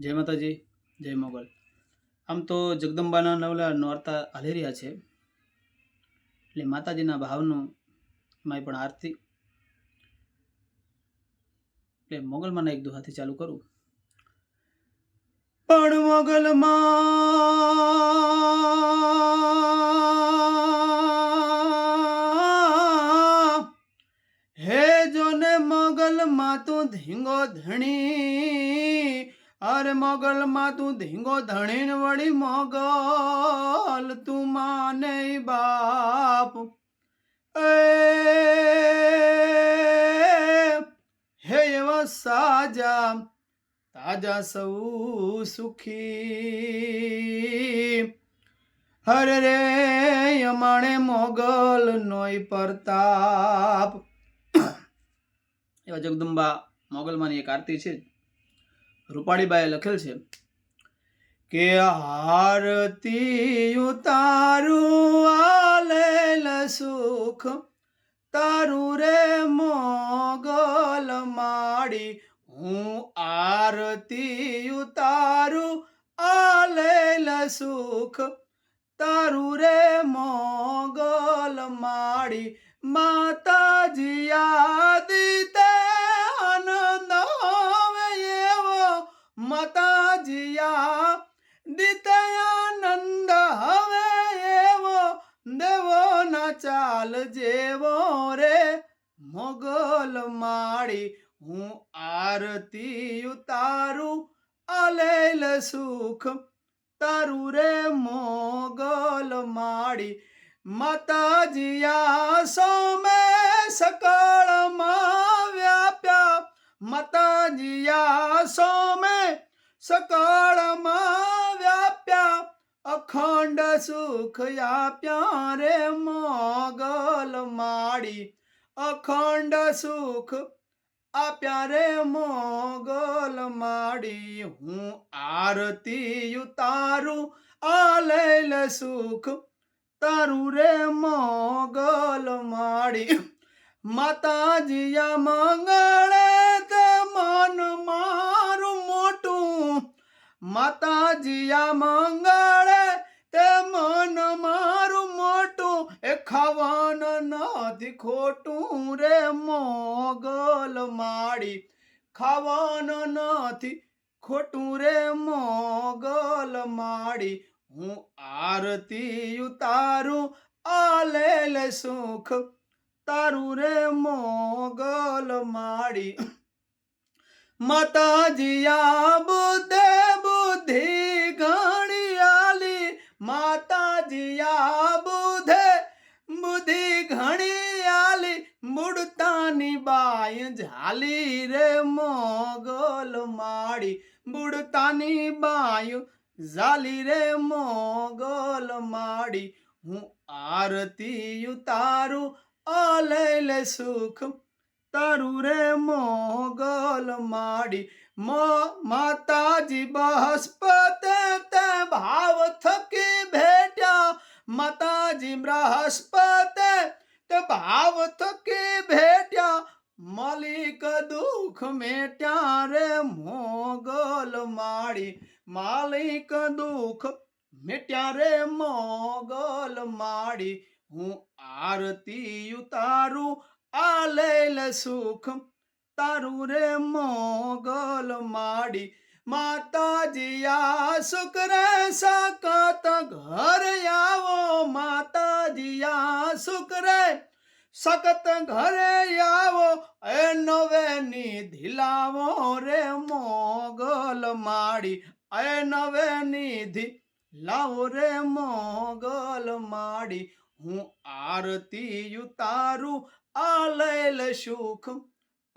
જય માતાજી, જય મોગલ. આમ તો જગદંબાના નવલા નોરતા હાલી છે. એટલે માતાજીના ભાવનું એમાંય પણ આરતી. એટલે મોગલમાં એક દુહાથી ચાલુ કરું. પણ મોગલમાં હે જોને મોગલમાં તું ધીંગો ધણી. અરે મોગલમાં તું ધીંગો ધણીન વળી મોગલ, તું માને બાપ. એ, હે એવા સાજા, તાજા સૌ સુખી. હરે રે, યમણે મોગલ નોય પરતાપ એવા જગદંબા મોગલમાંની એક આરતી છે. રૂપાળીબાએ લખેલ છે કે આરતી તારું આલેલ સુખ, તારું રે મોગલ માડી. હું આરતી તારું આલેલ સુખ, તારું રે મોગલ માડી. માતાજી યાદીતે માતાજી દિતયાનંદ હવે એવો દેવો ના ચાલ જેવો રે. મોગલ માળી, હું આરતી ઉતારું અલેલ સુખ તારું રે. મોગલ માળી, માતાજીયા, સોમે સકાળમાં વ્યાપ્યા. માતાજીયા, સોમે સકાળમાં વ્યાપ્યા, અખંડ સુખ આપ્યા રે મોગલ માડી અખંડ સુખ આપ્યા રે મોગલ માડી હું આરતી ઉતારું, આલેલ સુખ તારું રે મોગલ માડી માતાજીયા મંગળે માતાજીયા મંગળે તે મન મારું મોટું, એ ખાવાન નથી ખોટું રે મોગલ માડી. ખાવાન નથી ખોટું રે મોગલ માડી. હું આરતી ઉતારું, આલેલ સુખ તારું રે મોગલ માડી. માતાજીયા બુદ્ધે બુદ્ધિ ઘણી આલી માતાજી આ બુધે બુદ્ધિ ઘણી આલી બુડતાની બાય ઝાલી રે મોગોલ માડી બુડતાની બાય ઝાલી રે મોગોલ માડી હું આરતી ઉતારું આલેલ સુખ તારું રે મોગલ માડી. માતાજી બૃહસ્પતિ તે ભાવ થકી ભેટ્યા. માતાજી બૃહસ્પતિ તે ભાવ થકી ભેટ્યા. માલિક દુઃખ મેટ્યા રે મોગલ માડી. માલિક દુઃખ મેટ્યા રે મોગલ માડી. હું આરતી ઉતારું આલેલ સુખ તારું રે મોગલ માડી. માતાજીયા શુક્ર સકત ઘર આવો. માતાજીયા શુક્ર સકત ઘરે આવો. એ નવે નિધિ લાવો રે મોગલ માડી. એ નવે નિધિ લાવો રે મોગલ માડી. હું આરતી ઉતારું આલેલ સુખ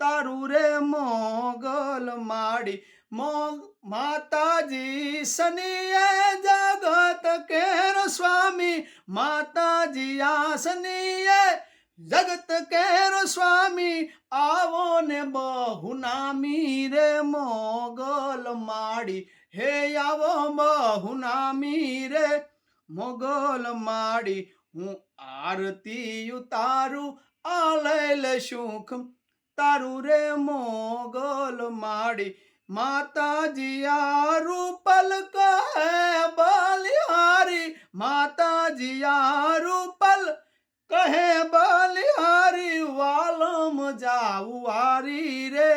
તારું રે મોગલ માડી. મોગ માતાજી સનીએ જગત કેરો સ્વામી. માતાજી આસનીએ જગત કેરો સ્વામી. આવો ને બહુ નામી રે મોગલ માડી. હે આવો બહુ નામી રે મોગલ માડી. હું આરતી ઉતારું આલેલ સુખ તારું રે મોગલ માડી. માતાજી આ રૂપલ કહે બલિહારી. માતાજી આ રૂપલ કહે બલિહારી. વાલમ જાઉં વારી રે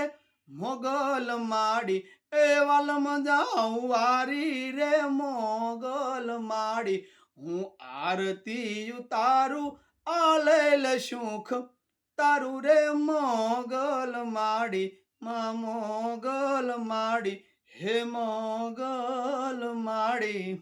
મોગલ માડી. એ વાલમ જાઉં વારી રે મોગલ માડી. હું આરતી ઉતારું આલેલ સુખ તારું રે મોગલ માડી માં મોગલ માડી હે મોગલ માડી.